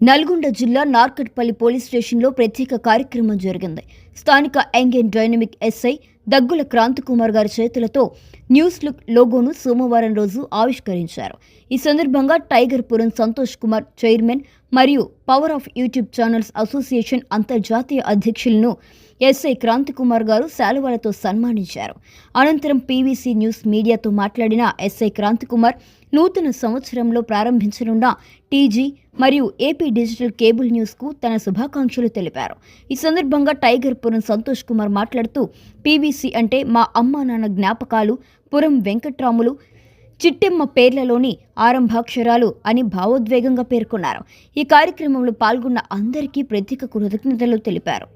నల్గొండ జిల్లా నార్కట్పల్లి పోలీస్ స్టేషన్లో ప్రత్యేక కార్యక్రమం జరిగింది. స్థానిక young and dynamic SI Daggula Kranthikumar గారి చేతులతో న్యూస్ లుక్ లోగోను సోమవారం రోజు ఆవిష్కరించారు. ఈ సందర్భంగా టైగర్ పురం సంతోష్ కుమార్ చైర్మన్ మరియు power of YouTube channels association అంతర్జాతీయ అధ్యక్షులను ఎస్ఐ క్రాంతికుమార్ గారు శాలువాలతో సన్మానించారు. అనంతరం పీవీసీ న్యూస్ మీడియాతో మాట్లాడిన ఎస్ఐ క్రాంతికుమార్ నూతన సంవత్సరంలో ప్రారంభించనున్న టీజీ మరియు ఏపీ డిజిటల్ కేబుల్ న్యూస్కు తన శుభాకాంక్షలు తెలిపారు. ఈ సందర్భంగా టైగర్ పురం సంతోష్ కుమార్ మాట్లాడుతూ పీవీసీ అంటే మా అమ్మా నాన్న జ్ఞాపకాలు పురం వెంకట్రాములు చిట్టెమ్మ పేర్లలోని ఆరంభాక్షరాలు అని భావోద్వేగంగా పేర్కొన్నారు. ఈ కార్యక్రమంలో పాల్గొన్న అందరికీ ప్రత్యేక కృతజ్ఞతలు తెలిపారు.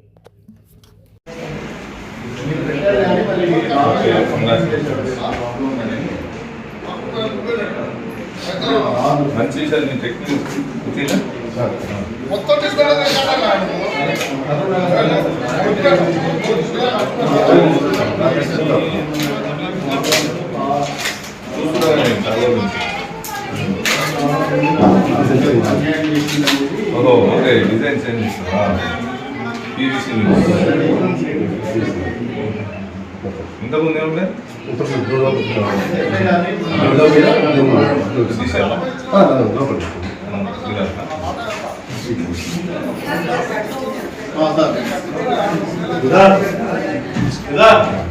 저도 어제 인센 샌드위치가 BBC 뉴스에 인터뷰 내용인데? 어떻게 놀라고 놀라고요? 놀라고 그 시시하나? 아, 나 놀라고 그다음 그다음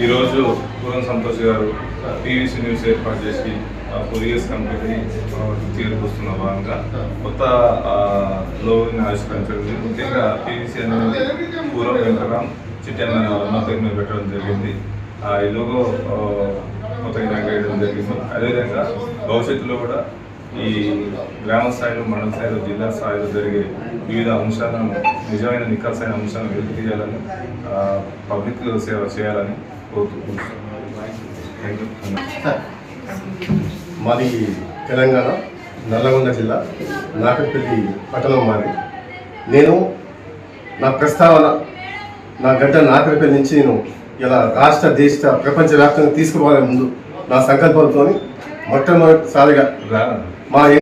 ఈరోజు పూరం సంతోష్ గారు పీవీసీ న్యూస్ ఏర్పాటు చేసి ఆ కొరియర్స్ కంపెనీ వస్తున్న భాగంగా కొత్త లోని లోగోని ఆవిష్కరించడం జరిగింది. ముఖ్యంగా పీవీసీ అనేది పూర్వం వెంకటరాం చిట్యాల అన్న పెట్టడం జరిగింది. ఆ, ఈ లోగో కొత్తగా వేయడం జరిగింది. అదేవిధంగా భవిష్యత్తులో కూడా ఈ గ్రామ స్థాయిలో మండల స్థాయిలో జిల్లా స్థాయిలో జరిగే వివిధ అంశాలను నిజమైన నిఖాసైన అంశాలను వెలికి తీయాలని పబ్లిక్ సేవ చేయాలని మాది తెలంగాణ నల్లగొండ జిల్లా నాకపల్లి పట్టణం మాది. నేను నా ప్రస్తావన నా గడ్డ నాకరపల్లి నుంచి నేను ఇలా రాష్ట్ర దేశ ప్రపంచవ్యాప్తంగా తీసుకుపోవాలని ముందు నా సంకల్పంతో మొట్టమొదటిసారిగా మా